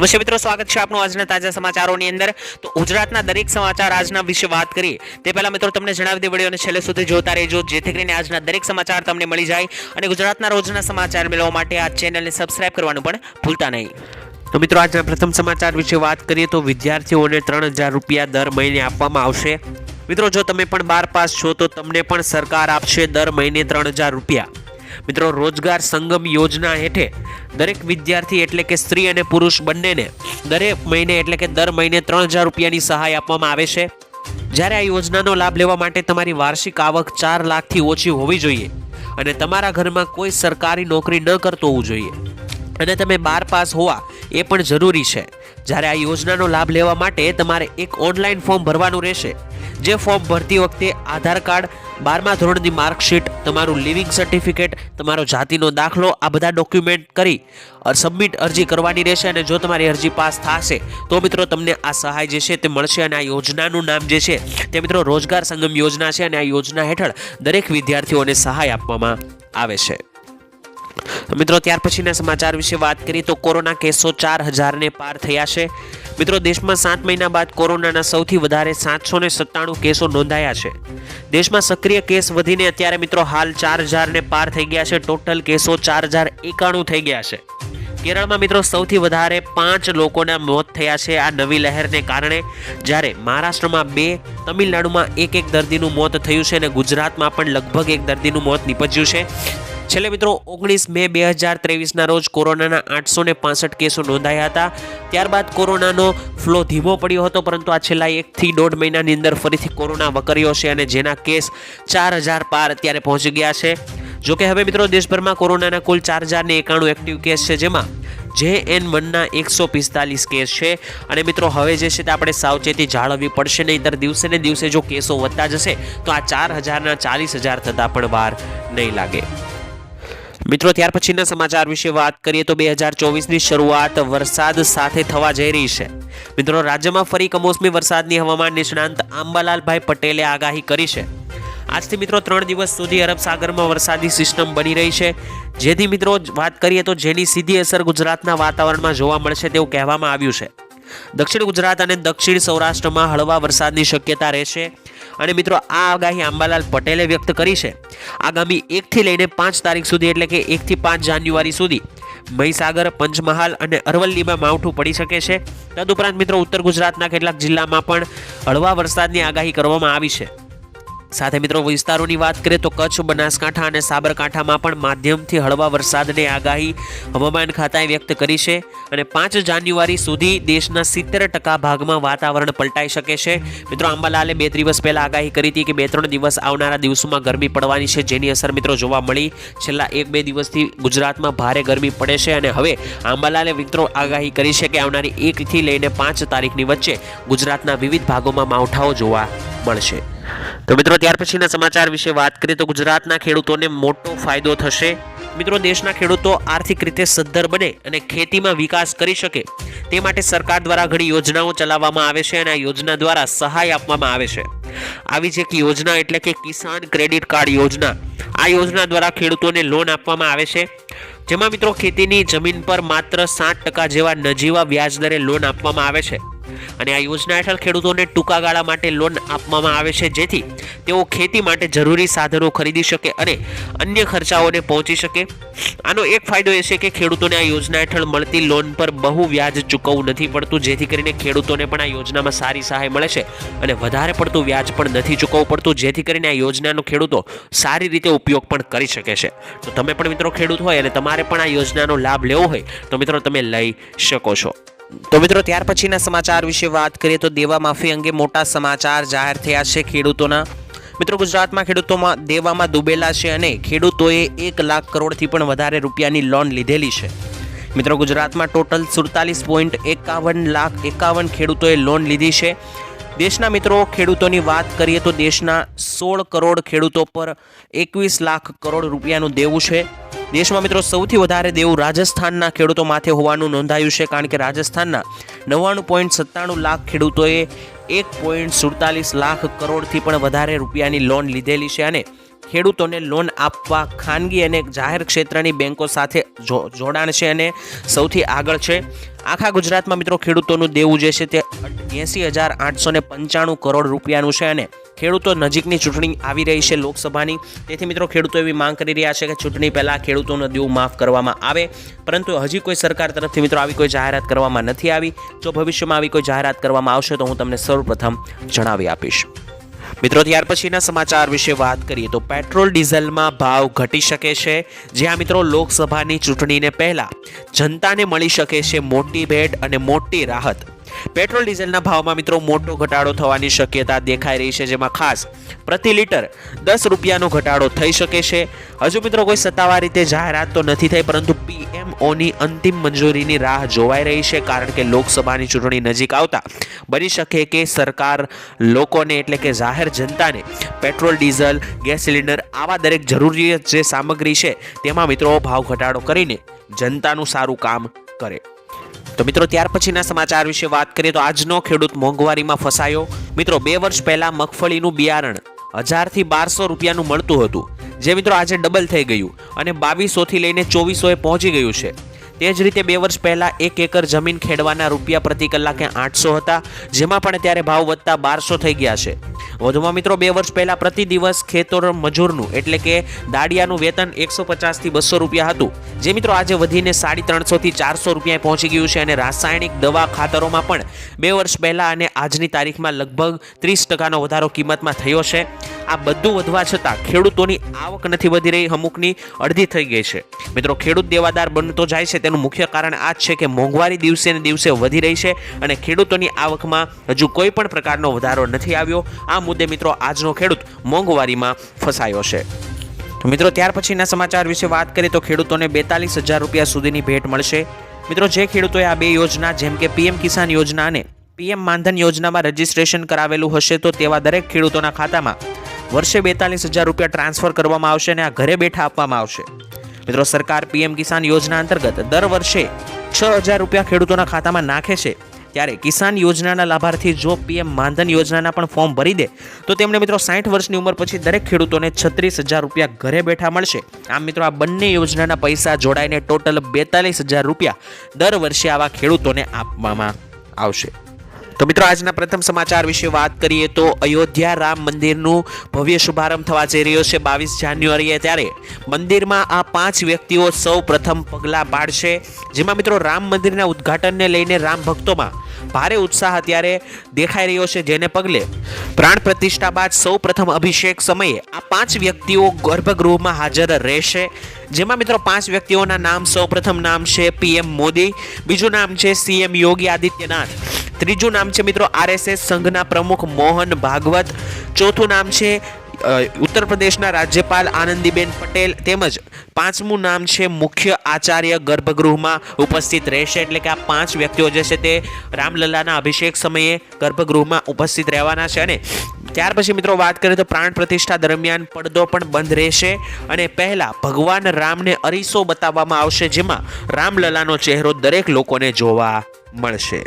નમસ્તે મિત્રો સ્વાગત છે આપનું આજના તાજા સમાચારોની અંદર. તો ગુજરાતના દરેક સમાચાર આજના વિશે વાત કરીએ. તે પહેલાં મિત્રો તમને જણાવી દે વિડીયોને છેલ્લે સુધી જોતા રહેજો, જેથી કરીને આજના દરેક સમાચાર તમને મળી જાય અને ગુજરાતના રોજના સમાચાર મેળવવા માટે આ ચેનલને સબસ્ક્રાઇબ કરવાનું પણ ભૂલતા નહીં. તો મિત્રો આજના પ્રથમ સમાચાર વિશે વાત કરીએ તો વિદ્યાર્થીઓને ત્રણ હજાર રૂપિયા દર મહિને આપવામાં આવશે. મિત્રો જો તમે પણ બાર પાસ છો તો તમને પણ સરકાર આપશે દર મહિને ત્રણ હજાર રૂપિયા. મિત્રો, રોજગાર સંગમ યોજના હેઠે દરેક વિદ્યાર્થી એટલે કે સ્ત્રી અને પુરુષ બંનેને દરેક મહિને એટલે કે દર મહિને ત્રણ હજાર રૂપિયાની સહાય આપવામાં આવે છે. જ્યારે આ યોજનાનો લાભ લેવા માટે તમારી વાર્ષિક આવક ચાર લાખથી ઓછી હોવી જોઈએ અને તમારા ઘરમાં કોઈ સરકારી નોકરી ન કરતો હોવું જોઈએ. અને તમે બાર પાસ હોવા એ પણ જરૂરી છે. જ્યારે આ યોજનાનો લાભ લેવા માટે તમારે એક ઓનલાઈન ફોર્મ ભરવાનું રહેશે. જે ફોર્મ ભરતી વખતે આધાર કાર્ડ, બારમા ધોરણની માર્કશીટ, તમારું લિવિંગ સર્ટિફિકેટ, તમારો જાતિનો દાખલો, આ બધા ડોક્યુમેન્ટ કરી સબમિટ અરજી કરવાની રહેશે અને જો તમારી અરજી પાસ થશે, તો મિત્રો તમને આ સહાય જે છે તે મળશે અને આ યોજનાનું નામ જે છે તે મિત્રો રોજગાર સંગમ યોજના છે અને આ યોજના હેઠળ દરેક વિદ્યાર્થીઓને સહાય આપવામાં આવે છે. મિત્રો, ત્યાર પછીના સમાચાર વિશે વાત કરીએ તો કોરોના કેસો ચાર હજારને પાર થયા છે. મિત્રો, દેશમાં સાત મહિના બાદ કોરોનાના સૌથી વધારે સાતસો ને સત્તાણું કેસો નોંધાયા છે. દેશમાં સક્રિય કેસ વધીને અત્યારે મિત્રો હાલ ચાર હજારને પાર થઈ ગયા છે. ટોટલ કેસો ચાર હજાર એકાણું થઈ ગયા છે. કેરળમાં મિત્રો સૌથી વધારે પાંચ લોકોના મોત થયા છે આ નવી લહેરને કારણે. જ્યારે મહારાષ્ટ્રમાં બે, તમિલનાડુમાં એક એક દર્દીનું મોત થયું છે અને ગુજરાતમાં પણ લગભગ એક દર્દીનું મોત નીપજ્યું છે. છેલ્લે મિત્રો, ઓગણીસ મે બે હજાર ત્રેવીસના રોજ કોરોનાના આઠસો ને કેસો નોંધાયા હતા. ત્યારબાદ કોરોનાનો ફ્લો ધીમો પડ્યો હતો, પરંતુ આ છેલ્લા એકથી દોઢ મહિનાની અંદર ફરીથી કોરોના વકર્યો છે અને જેના કેસ ચાર હજાર પાર અત્યારે પહોંચી ગયા છે. જોકે હવે મિત્રો, દેશભરમાં કોરોનાના કુલ ચાર હજારને એકાણું એક્ટિવ કેસ છે, જેમાં જે એન વનના એકસો પિસ્તાલીસ કેસ છે. અને મિત્રો, હવે જે છે તે આપણે સાવચેતી જાળવવી પડશે નહીંતર દિવસે ને દિવસે જો કેસો વધતા જશે, તો આ ચાર હજારના ચાલીસ હજાર થતાં પણ વાર નહીં લાગે. મિત્રો, ત્યાર પછીના સમાચાર વિશે વાત કરીએ તો બે હજાર ચોવીસની શરૂઆત વરસાદ સાથે થવા જઈ રહી છે. મિત્રો, રાજ્યમાં ફરી કમોસમી વરસાદની હવામાન નિષ્ણાંત આંબાલાલભાઈ પટેલે આગાહી કરી છે. આજથી મિત્રો, ત્રણ દિવસ સુધી અરબ સાગરમાં વરસાદી સિસ્ટમ બની રહી છે. જેથી મિત્રો, વાત કરીએ તો જેની સીધી અસર ગુજરાતના વાતાવરણમાં જોવા મળશે તેવું કહેવામાં આવ્યું છે. દક્ષિણ ગુજરાત અને દક્ષિણ સૌરાષ્ટ્રમાં હળવા વરસાદની શક્યતા રહેશે. અને મિત્રો, આ આગાહી આંબાલાલ પટેલે વ્યક્ત કરી છે. આગામી એકથી લઈને પાંચ તારીખ સુધી, એટલે કે એકથી પાંચ જાન્યુઆરી સુધી, મહીસાગર, પંચમહાલ અને અરવલ્લીમાં માવઠું પડી શકે છે. તદુપરાંત મિત્રો, ઉત્તર ગુજરાતના કેટલાક જિલ્લામાં પણ હળવા વરસાદની આગાહી કરવામાં આવી છે. સાથે મિત્રો, વિસ્તારોની વાત કરીએ તો કચ્છ, બનાસકાંઠા અને સાબરકાંઠામાં પણ માધ્યમથી હળવા વરસાદની આગાહી હવામાન ખાતાએ વ્યક્ત કરી છે અને પાંચ જાન્યુઆરી સુધી દેશના સિત્તેર ટકા ભાગમાં વાતાવરણ પલટાઈ શકે છે. મિત્રો, આંબાલાલે બે દિવસ પહેલાં આગાહી કરી હતી કે બે ત્રણ દિવસ આવનારા દિવસોમાં ગરમી પડવાની છે. જેની અસર મિત્રો જોવા મળી, છેલ્લા એક બે દિવસથી ગુજરાતમાં ભારે ગરમી પડે છે અને હવે આંબાલાલે મિત્રો આગાહી કરી છે કે આવનારી એકથી લઈને પાંચ તારીખની વચ્ચે ગુજરાતના વિવિધ ભાગોમાં માવઠાઓ જોવા મળશે. તો મિત્રો, ત્યાર પછીના સમાચાર વિશે વાત કરીએ તો ગુજરાતના ખેડૂતોને મોટો ફાયદો થશે. મિત્રો, દેશના ખેડૂતો આર્થિક રીતે સદ્ધર બને અને ખેતીમાં વિકાસ કરી શકે તે માટે સરકાર દ્વારા ઘણી યોજનાઓ ચલાવવામાં આવે છે અને આ યોજના દ્વારા સહાય આપવામાં આવે છે. આવી જ એક યોજના એટલે કે કિસાન ક્રેડિટ કાર્ડ યોજના. આ યોજના દ્વારા ખેડૂતોને લોન આપવામાં આવે છે. જેમાં મિત્રો, ખેતીની જમીન પર માત્ર સાત ટકા જેવા નજીવા વ્યાજ દરે લોન આપવામાં આવે છે. અને આ યોજના હેઠળ ખેડૂતોને ટૂંકા ગાળા માટે લોન આપવામાં આવે છે. જેથી તેઓ ખેતી માટે જરૂરી સાધનો ખરીદી શકે અને અન્ય ખર્ચાઓને પહોંચી શકે. આનો એક ફાયદો એ છે કે ખેડૂતોને આ યોજના હેઠળ મળતી લોન પર બહુ વ્યાજ ચૂકવવું નથી પડતું. જેથી કરીને ખેડૂતોને પણ આ યોજનામાં સારી સહાય મળે છે અને વધારે પડતું વ્યાજ પણ નથી ચૂકવવું પડતું. જેથી કરીને આ યોજનાનો ખેડૂતો સારી રીતે ઉપયોગ પણ કરી શકે છે. તો તમે પણ મિત્રો ખેડૂત હોય અને તમારે પણ આ યોજનાનો લાભ લેવો હોય તો મિત્રો તમે લઈ શકો છો. તો મિત્રો, ત્યાર પછીના સમાચાર વિશે વાત કરીએ તો દેવા માફી અંગે મોટા સમાચાર જાહેર થયા છે ખેડૂતોના. મિત્રો, ગુજરાતમાં ખેડૂતોમાં દેવામાં ડૂબેલા છે અને ખેડૂતોએ એક લાખ કરોડથી પણ વધારે રૂપિયાની લોન લીધેલી છે. મિત્રો, ગુજરાતમાં ટોટલ સુડતાલીસ પોઈન્ટ એકાવન લાખ એકાવન ખેડૂતોએ લોન લીધી છે. દેશના મિત્રો, ખેડૂતોની વાત કરીએ તો દેશના સોળ કરોડ ખેડૂતો પર એકવીસ લાખ કરોડ રૂપિયાનું દેવું છે. દેશમાં મિત્રો, સૌથી વધારે દેવું રાજસ્થાનના ખેડૂતો માથે હોવાનું નોંધાયું છે, કારણ કે રાજસ્થાનના નવ્વાણું પોઈન્ટ સત્તાણું લાખ ખેડૂતોએ એક પોઈન્ટ સુડતાલીસ લાખ કરોડથી પણ વધારે રૂપિયાની લોન લીધેલી છે અને ખેડૂતોને લોન આપવા ખાનગી અને જાહેર ક્ષેત્રની બેન્કો સાથે જોડાણ છે અને સૌથી આગળ છે. આખા ગુજરાતમાં મિત્રો ખેડૂતોનું દેવું જે છે તે એંસી હજાર આઠસો પંચાણું કરોડ રૂપિયાનું છે અને ખેડૂતો નજીકની ચૂંટણી આવી રહી છે લોકસભાની. તેથી મિત્રો ખેડૂતો એવી માંગ કરી રહ્યા છે કે ચૂંટણી પહેલાં ખેડૂતોનું દેવું માફ કરવામાં આવે. પરંતુ હજી કોઈ સરકાર તરફથી મિત્રો આવી કોઈ જાહેરાત કરવામાં નથી આવી. જો ભવિષ્યમાં આવી કોઈ જાહેરાત કરવામાં આવશે તો હું તમને સૌપ્રથમ જણાવી આપીશ. મિત્રો, ત્યાર પછીના સમાચાર વિશે વાત કરીએ તો પેટ્રોલ ડીઝલમાં ભાવ ઘટી શકે છે. જ્યાં મિત્રો, લોકસભાની ચૂંટણીને પહેલાં જનતાને મળી શકે છે મોટી ભેટ અને મોટી રાહત. પેટ્રોલ ડીઝલના ભાવમાં મિત્રો, મોટો ઘટાડો થવાની શક્યતા દેખાઈ રહી છે, જેમાં ખાસ પ્રતિ લીટર દસ રૂપિયાનો ઘટાડો થઈ શકે છે. હજુ મિત્રો, કોઈ સત્તાવાર રીતે જાહેરાત તો નથી થઈ, પરંતુ પીએમઓની અંતિમ મંજૂરીની રાહ જોવાઈ રહી છે કારણ કે લોકસભાની ચૂંટણી નજીક આવતા બની શકે કે સરકાર લોકોને એટલે કે જાહેર જનતાને પેટ્રોલ, ડીઝલ, ગેસ સિલિન્ડર આવા દરેક જરૂરિયાત જે સામગ્રી છે તેમાં મિત્રો ભાવ ઘટાડો કરીને જનતાનું સારું કામ કરે. તો મિત્રો ત્યાર પછીના સમાચાર વિશે વાત કરીએ તો આજનો ખેડૂત મોંઘવારીમાં ફસાયો. મિત્રો બે વર્ષ પહેલાં મગફળીનું બિયારણ હજારથી બારસો રૂપિયાનું મળતું હતું. જે મિત્રો આજે ડબલ થઈ ગયું અને બાવીસોથી લઈને ચોવીસોએ પહોંચી ગયું છે. તે જ રીતે બે વર્ષ પહેલાં એક એકર જમીન ખેડવાના રૂપિયા પ્રતિ કલાકે આઠસો હતા, જેમાં પણ ત્યારે ભાવ વધતા બારસો થઈ ગયા છે. વધુમાં મિત્રો, બે વર્ષ પહેલા પ્રતિ દિવસ ખેતર મજૂરનું, એટલે કે દાડિયાનું વેતન એકસો પચાસથી બસો રૂપિયા હતું. જે મિત્રો આજે વધીને સાડી ત્રણસોથી ચારસો રૂપિયા પહોંચી ગયું છે અને રાસાયણિક દવા ખાતરોમાં પણ બે વર્ષ પહેલાં અને આજની તારીખમાં લગભગ ત્રીસ ટકાનો વધારો કિંમતમાં થયો છે. આ બધું વધવા છતાં ખેડૂતોની આવક નથી વધી રહી, અમુકની અડધી થઈ ગઈ છે. મિત્રો, ખેડૂત દેવાદાર બનતો જાય છે, તેનું મુખ્ય કારણ આ જ છે કે મોંઘવારી દિવસે ને દિવસે વધી રહી છે અને ખેડૂતોની આવકમાં હજુ કોઈ પણ પ્રકારનો વધારો નથી આવ્યો. આ મુદ્દે મિત્રો આજનો ખેડૂત મોંઘવારીમાં ફસાયો છે. તો મિત્રો ત્યાર પછીના સમાચાર વિશે વાત કરીએ તો ખેડૂતોને બેતાલીસ હજાર રૂપિયા સુધીની ભેટ મળશે. મિત્રો જે ખેડૂતોએ આ બે યોજના જેમ કે પીએમ કિસાન યોજના અને પીએમ માનધન યોજનામાં રજીસ્ટ્રેશન કરાવેલું હશે તો તેવા દરેક ખેડૂતોના ખાતામાં વર્ષે બેતાલીસ હજાર રૂપિયા ટ્રાન્સફર કરવામાં આવશે અને આ ઘરે બેઠા આપવામાં આવશે. મિત્રો સરકાર પીએમ કિસાન યોજના અંતર્ગત દર વર્ષે છ હજાર રૂપિયા ખેડૂતોના ખાતામાં નાખે છે. ત્યારે કિસાન યોજનાના લાભાર્થી જો પીએમ માનધન યોજનાના પણ ફોર્મ ભરી દે, તો તેમને મિત્રો સાઠ વર્ષની ઉંમર પછી દરેક ખેડૂતોને છત્રીસ હજાર રૂપિયા ઘરે બેઠા મળશે. આમ મિત્રો આ બંને યોજનાના પૈસા જોડાઈને ટોટલ બેતાલીસ હજાર રૂપિયા દર વર્ષે આવા ખેડૂતોને આપવામાં આવશે. તો મિત્રો, આજના પ્રથમ સમાચાર વિશે વાત કરીએ તો અયોધ્યા રામ મંદિરનું ભવ્ય શુભારંભ થવા જઈ રહ્યો છે બાવીસ જાન્યુઆરીએ ત્યારે. મંદિરમાં આ પાંચ વ્યક્તિઓ સૌ પ્રથમ પગલાં પાડશે. જેમાં મિત્રો, રામ મંદિરના ઉદ્ઘાટનને લઈને રામ ભક્તોમાં ભારે ઉત્સાહ અત્યારે દેખાઈ રહ્યો છે જેને પગલે પ્રાણ પ્રતિષ્ઠા બાદ સૌ પ્રથમ અભિષેક સમયે આ પાંચ વ્યક્તિઓ ગર્ભગૃહમાં હાજર રહેશે. જેમાં મિત્રો, પાંચ વ્યક્તિઓના નામ સૌપ્રથમ નામ છે પીએમ મોદી, બીજું નામ છે સીએમ યોગી આદિત્યનાથ. ત્રીજું નામ છે મિત્રો આરએસએસ સંઘના પ્રમુખ મોહન ભાગવત. ચોથું નામ છે ઉત્તર પ્રદેશના રાજ્યપાલ આનંદીબેન પટેલ. તેમજ પાંચમું નામ છે, મુખ્ય આચાર્ય ગર્ભગૃહમાં ઉપસ્થિત રહેશે. એટલે કે આ પાંચ વ્યક્તિઓ જે છે તે રામલલ્લાના અભિષેક સમયે ગર્ભગૃહમાં ઉપસ્થિત રહેવાના છે. અને ત્યાર પછી મિત્રો વાત કરીએ તો પ્રાણ પ્રતિષ્ઠા દરમિયાન પડદો પણ બંધ રહેશે. અને પહેલાં ભગવાન રામને અરીસો બતાવવામાં આવશે, જેમાં રામલલાનો ચહેરો દરેક લોકોને જોવા મળશે.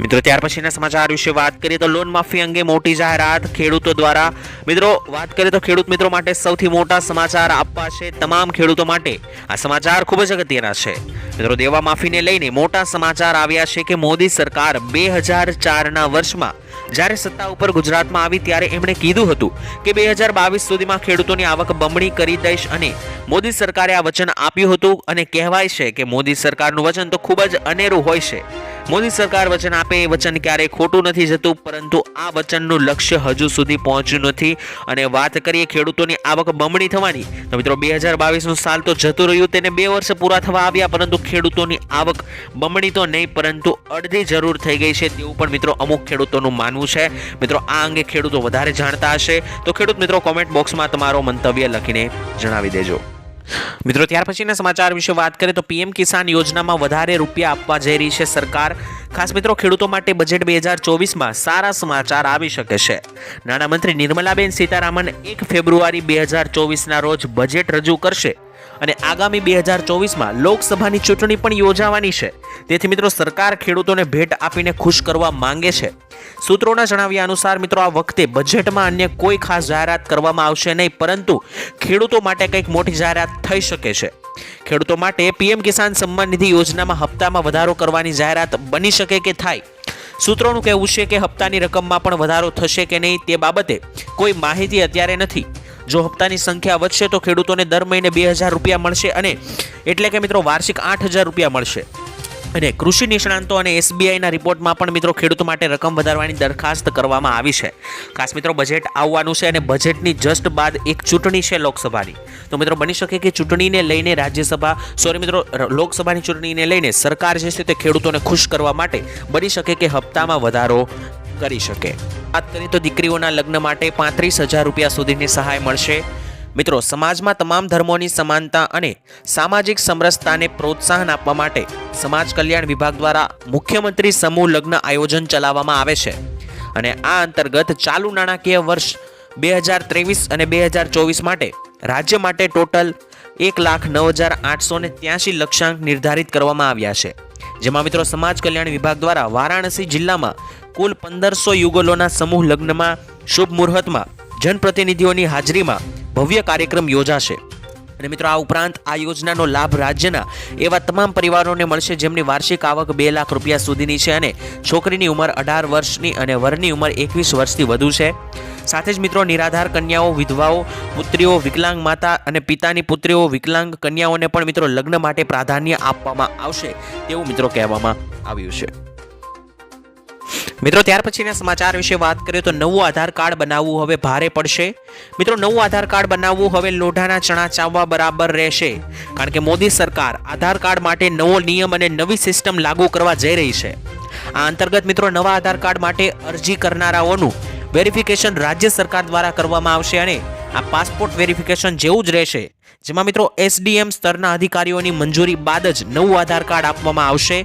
મિત્રો, ત્યાર પછીના સમાચાર વિશે વાત કરીએ તો લોન માફી અંગે મોટી જાહેરાત ખેડૂતો દ્વારા. મિત્રો, વાત કરીએ તો ખેડૂત મિત્રો માટે સૌથી મોટા સમાચાર આપવા છે તમામ ખેડૂતો માટે. આ સમાચાર ખૂબ જ અગત્યના છે. મિત્રો, દેવા માફીને લઈને મોટા સમાચાર આવ્યા છે કે મોદી સરકાર બે હજાર ચારના વર્ષમાં જ્યારે સત્તા ઉપર ગુજરાતમાં આવી ત્યારે એમણે કીધું હતું કે બે હજાર બાવીસ સુધીમાં ખેડૂતોની આવક બમણી કરી દઈશ અને મોદી સરકારે આ વચન આપ્યું હતું અને કહેવાય છે કે મોદી સરકારનું વચન તો ખૂબ જ અનેરું હોય છે. મોદી સરકાર વચન આપે એ વચન ક્યારેય ખોટું નથી જતું, પરંતુ આ વચનનું લક્ષ્ય હજુ સુધી પહોંચ્યું નથી. અને વાત કરીએ ખેડૂતોની આવક બમણી થવાની, તો મિત્રો બે હજાર બાવીસનું સાલ તો જતું રહ્યું, તેને બે વર્ષ પૂરા થવા આવ્યા, પરંતુ ખેડૂતોની આવક બમણી તો નહીં, પરંતુ અડધી જરૂર થઈ ગઈ છે, તેવું પણ મિત્રો અમુક ખેડૂતોનું માનવું છે. મિત્રો, આ અંગે ખેડૂતો વધારે જાણતા હશે. તો ખેડૂત મિત્રો કોમેન્ટ બોક્સમાં તમારો મંતવ્ય લખીને જણાવી દેજો. મિત્રો, ત્યાર પછીના સમાચાર વિશે વાત કરીએ તો પીએમ કિસાન યોજનામાં વધારે રૂપિયા આપવા જઈ રહી છે સરકાર. ખાસ મિત્રો, ખેડૂતો માટે બજેટ બે હજાર ચોવીસમાં સારા સમાચાર આવી શકે છે. નાણામંત્રી નિર્મલાબેન સીતારામન એક ફેબ્રુઆરી બે હજાર ચોવીસના રોજ બજેટ રજૂ કરશે. અને આગામી બે હજાર ચોવીસમાં લોકસભાની ચૂંટણી પણ યોજાવાની છે. તેથી મિત્રો, સરકાર ખેડૂતોને ભેટ આપીને ખુશ કરવા માંગે છે. સૂત્રોના જણાવ્યા અનુસાર, મિત્રો, આ વખતે બજેટમાં અન્ય કોઈ ખાસ જાહેરાત કરવામાં આવશે નહીં, પરંતુ ખેડૂતો માટે કંઈક મોટી જાહેરાત થઈ શકે છે. ખેડૂતો માટે પીએમ કિસાન સન્માન નિધિ યોજનામાં હપ્તામાં વધારો કરવાની જાહેરાત બની શકે કે થાય? સૂત્રોનું કહેવું છે કે હપ્તાની રકમમાં પણ વધારો થશે કે નહીં તે બાબતે કોઈ માહિતી અત્યારે નથી. જો હપ્તાની સંખ્યા વધશે તો ખેડૂતોને દર મહિને બે હજાર રૂપિયા મળશે અને એટલે કે મિત્રો વાર્ષિક આઠ હજાર રૂપિયા મળશે. અને કૃષિ નિષ્ણાંતો અને એસબીઆઈના રિપોર્ટમાં પણ મિત્રો ખેડૂતો માટે રકમ વધારવાની દરખાસ્ત કરવામાં આવી છે. ખાસ મિત્રો બજેટ આવવાનું છે અને બજેટની જસ્ટ બાદ એક ચૂંટણી છે લોકસભાની. તો મિત્રો બની શકે કે ચૂંટણીને લઈને રાજ્યસભા, સોરી મિત્રો લોકસભાની ચૂંટણીને લઈને સરકાર જે છે તે ખેડૂતોને ખુશ કરવા માટે બની શકે કે હપ્તામાં વધારો કરી શકે. વાત કરીએ તો દીકરીઓના લગ્ન માટે પાંત્રીસ હજાર રૂપિયા સુધીની સહાય મળશે. મિત્રો, સમાજમાં તમામ ધર્મોની સમાનતા અને સામાજિક સમરસતાને પ્રોત્સાહન આપવા માટે સમાજ કલ્યાણ વિભાગ દ્વારા મુખ્યમંત્રી સમૂહ લગ્ન આયોજન ચલાવવામાં આવે છે. અને આ અંતર્ગત ચાલુ નાણાકીય વર્ષ બે હજાર ત્રેવીસ અને બે હજાર ચોવીસ માટે રાજ્ય માટે ટોટલ એક લાખ નવ હજાર આઠસો ને ત્યાસી લક્ષ્યાંક નિર્ધારિત કરવામાં આવ્યા છે. જેમાં મિત્રો સમાજ કલ્યાણ વિભાગ દ્વારા વારાણસી જિલ્લામાં કુલ પંદરસો યુગલોના સમૂહ લગ્નમાં, શુભ મુહૂર્તમાં, જનપ્રતિનિધિઓની હાજરીમાં ભવ્ય કાર્યક્રમ યોજાશે. અને મિત્રો આ ઉપરાંત આ યોજનાનો લાભ રાજ્યના એવા તમામ પરિવારોને મળશે જેમની વાર્ષિક આવક બે લાખ રૂપિયા સુધીની છે અને છોકરીની ઉંમર અઢાર વર્ષની અને વરની ઉંમર એકવીસ વર્ષથી વધુ છે. સાથે જ મિત્રો નિરાધાર કન્યાઓ, વિધવાઓ, પુત્રીઓ, વિકલાંગ માતા અને પિતાની પુત્રીઓ, વિકલાંગ કન્યાઓને પણ મિત્રો લગ્ન માટે પ્રાધાન્ય આપવામાં આવશે તેવું મિત્રો કહેવામાં આવ્યું છે. મિત્રો ત્યાર પછીના સમાચાર વિશે વાત કરીએ તો નવું આધાર કાર્ડ બનાવવું હવે ભારે પડશે. મિત્રો નવું આધાર કાર્ડ બનાવવું હવે લોઢાના ચણા ચાવવા બરાબર રહેશે. કારણ કે મોદી સરકાર આધાર કાર્ડ માટે નવો નિયમ અને નવી સિસ્ટમ લાગુ કરવા જઈ રહી છે. આ અંતર્ગત મિત્રો નવા આધાર કાર્ડ માટે અરજી કરનારાઓનું વેરિફિકેશન રાજ્ય સરકાર દ્વારા કરવામાં આવશે અને આ પાસપોર્ટ વેરિફિકેશન જેવું જ રહેશે. જેમાં મિત્રો એસડીએમ સ્તરના અધિકારીઓની મંજૂરી બાદ જ નવું આધાર કાર્ડ આપવામાં આવશે.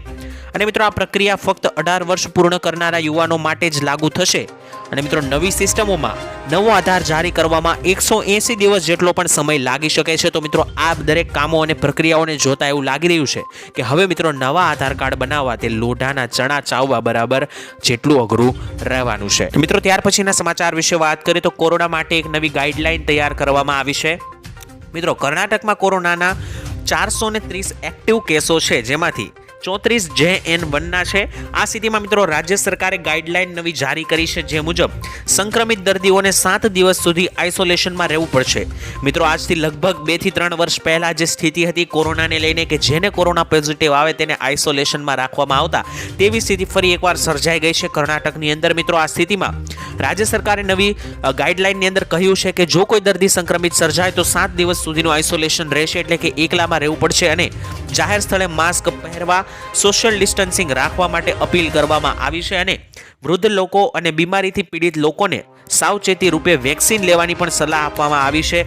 અને મિત્રો આ પ્રક્રિયા ફક્ત અઢાર વર્ષ પૂર્ણ કરનારા યુવાનો માટે જ લાગુ થશે. અને મિત્રો, નવી સિસ્ટમોમાં નવો આધાર જારી કરવામાં એકસો એંસી દિવસ જેટલો પણ સમય લાગી શકે છે. તો મિત્રો આ દરેક કામો અને પ્રક્રિયાઓને જોતા એવું લાગી રહ્યું છે કે હવે મિત્રો, નવા આધાર કાર્ડ બનાવવા તે લોઢાના ચણા ચાવવા બરાબર જેટલું અઘરું રહેવાનું છે. મિત્રો, ત્યાર પછીના સમાચાર વિશે વાત કરીએ તો કોરોના માટે એક નવી ગાઈડલાઈન તૈયાર કરવામાં આવી છે. મિત્રો, કર્ણાટકમાં કોરોનાના ચારસો ત્રીસ એક્ટિવ કેસો છે. જેમાંથી ચોત્રીસ જે એન વનના છે. આ સ્થિતિમાં મિત્રો રાજ્ય સરકારે ગાઈડલાઇન નવી જારી કરી છે જે મુજબ સંક્રમિત દર્દીઓને સાત દિવસ સુધી આઇસોલેશનમાં રહેવું પડશે. મિત્રો, આજથી લગભગ બેથી ત્રણ વર્ષ પહેલાં જે સ્થિતિ હતી કોરોનાને લઈને કે જેને કોરોના પોઝિટિવ આવે તેને આઇસોલેશનમાં રાખવામાં આવતા, તેવી સ્થિતિ ફરી એકવાર સર્જાઈ ગઈ છે કર્ણાટકની અંદર. મિત્રો, આ સ્થિતિમાં રાજ્ય સરકારે નવી ગાઈડલાઇનની અંદર કહ્યું છે કે જો કોઈ દર્દી સંક્રમિત સર્જાય તો સાત દિવસ સુધીનું આઇસોલેશન રહેશે એટલે કે એકલામાં રહેવું પડશે અને જાહેર સ્થળે માસ્ક પહેરવા સોશિયલ ડિસ્ટન્સિંગ રાખવા માટે અપીલ કરવામાં આવી છે અને વૃદ્ધ લોકો અને બીમારીથી પીડિત લોકોને સાવચેતી રૂપે વેક્સિન લેવાની પણ સલાહ આપવામાં આવી છે.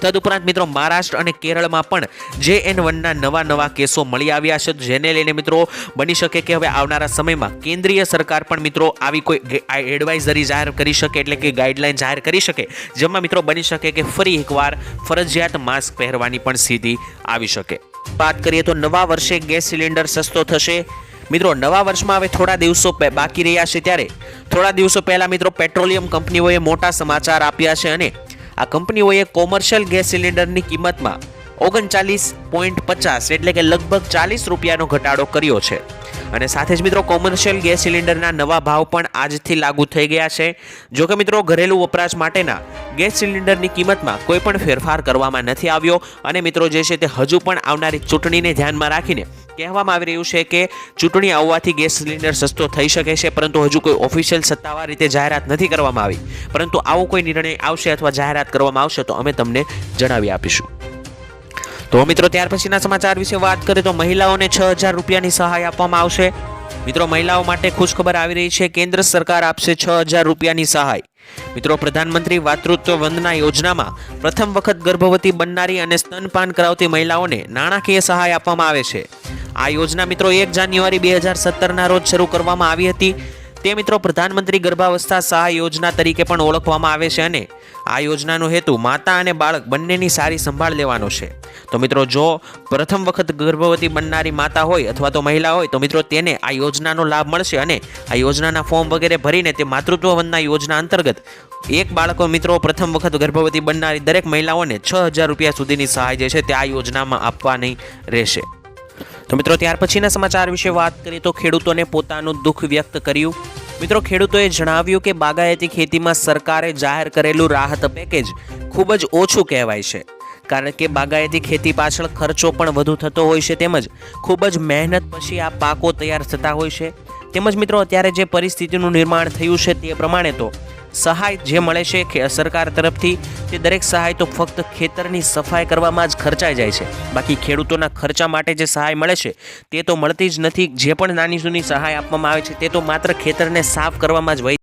તદુપરાંત મિત્રો મહારાષ્ટ્ર અને કેરળમાં પણ જે એન વનના નવા નવા કેસો મળી આવ્યા છે. જેને લઈને મિત્રો બની શકે કે હવે આવનારા સમયમાં કેન્દ્રીય સરકાર પણ મિત્રો આવી કોઈ એડવાઇઝરી જાહેર કરી શકે એટલે કે ગાઈડલાઇન જાહેર કરી શકે, જેમાં મિત્રો બની શકે કે ફરી એકવાર ફરજિયાત માસ્ક પહેરવાની પણ સ્થિતિ આવી શકે. વાત કરીએ તો નવા વર્ષે ગેસ સિલિન્ડર સસ્તો થશે. મિત્રો, નવા વર્ષમાં હવે થોડા દિવસો બાકી રહ્યા છે ત્યારે. થોડા દિવસો પહેલાં મિત્રો, પેટ્રોલિયમ કંપનીઓએ મોટા સમાચાર આપ્યા છે અને આ કંપનીઓએ કોમર્શિયલ ગેસ સિલિન્ડરની કિંમતમાં ઓગણચાલીસ પોઈન્ટ પચાસ એટલે કે લગભગ ચાલીસ રૂપિયાનો ઘટાડો કર્યો છે. અને સાથે જ મિત્રો કોમર્શિયલ ગેસ સિલિન્ડરના નવા ભાવ પણ આજથી લાગુ થઈ ગયા છે. જો કે મિત્રો ઘરેલું વપરાશ માટેના ગેસ સિલિન્ડરની કિંમતમાં કોઈ પણ ફેરફાર કરવામાં નથી આવ્યો અને મિત્રો જે છે તે હજુ પણ આવનારી ચૂંટણીને ધ્યાનમાં રાખીને કહેવામાં આવી રહ્યું છે કે ચૂંટણી આવવાથી ગેસ સિલિન્ડર સસ્તો થઈ શકે છે, પરંતુ હજુ કોઈ ઓફિશિયલ સત્તાવાર રીતે જાહેરાત નથી કરવામાં આવી. પરંતુ આવો કોઈ નિર્ણય આવશે અથવા જાહેરાત કરવામાં આવશે તો અમે તમને જણાવી આપીશું. તો મિત્રો, ત્યાર પછીના સમાચાર વિશે વાત કરીએ તો મહિલાઓને છ હજાર રૂપિયાની સહાય આપવામાં આવશે. મિત્રો, મહિલાઓ માટે ખુશખબર આવી રહી છે. કેન્દ્ર સરકાર આપશે છ હજાર રૂપિયાની સહાય. મિત્રો, પ્રધાનમંત્રી વાતૃત્વ વંદના યોજનામાં પ્રથમ વખત ગર્ભવતી બનનારી અને સ્તનપાન કરાવતી મહિલાઓને નાણાકીય સહાય આપવામાં આવે છે. આ યોજના મિત્રો, એક જાન્યુઆરી બે હજાર સત્તરના રોજ શરૂ કરવામાં આવી હતી. તે મિત્રો પ્રધાનમંત્રી ગર્ભાવસ્થા સહાય યોજના તરીકે પણ ઓળખવામાં આવે છે અને આ યોજનાનો હેતુ માતા અને બાળક બંનેની સારી સંભાળ લેવાનો છે. તો મિત્રો જો પ્રથમ વખત ગર્ભવતી બનનારી માતા હોય અથવા તો મહિલા હોય તો મિત્રો તેને આ યોજનાનો લાભ મળશે અને આ યોજનાના ફોર્મ વગેરે ભરીને તે માતૃત્વ વંદના યોજના અંતર્ગત એક બાળકો મિત્રો પ્રથમ વખત ગર્ભવતી બનનારી દરેક મહિલાઓને છ હજાર રૂપિયા સુધીની સહાય જે છે તે આ યોજનામાં આપવાની રહેશે. તો મિત્રો, ત્યાર પછીના સમાચાર વિશે વાત કરીએ તો ખેડૂતોને પોતાનું દુઃખ વ્યક્ત કર્યું. મિત્રો, ખેડૂતોએ જણાવ્યું કે બાગાયતી ખેતીમાં સરકારે જાહેર કરેલું રાહત પેકેજ ખૂબ જ ઓછું કહેવાય છે. કારણ કે બાગાયતી ખેતી પાછળ ખર્ચો પણ વધુ થતો હોય છે તેમજ ખૂબ જ મહેનત પછી આ પાકો તૈયાર થતા હોય છે. તેમજ મિત્રો, અત્યારે જે પરિસ્થિતિનું નિર્માણ થયું છે તે પ્રમાણે તો સહાય જે મળે છે સરકાર તરફથી, તે દરેક સહાય તો ફક્ત ખેતરની સફાઈ કરવામાં જ ખર્ચાઈ જાય છે. બાકી ખેડૂતોના ખર્ચા માટે જે સહાય મળે છે, તે તો મળતી જ નથી. જે પણ નાની સુની સહાય આપવામાં આવે છે, તે તો માત્ર ખેતરને સાફ કરવામાં જ વહી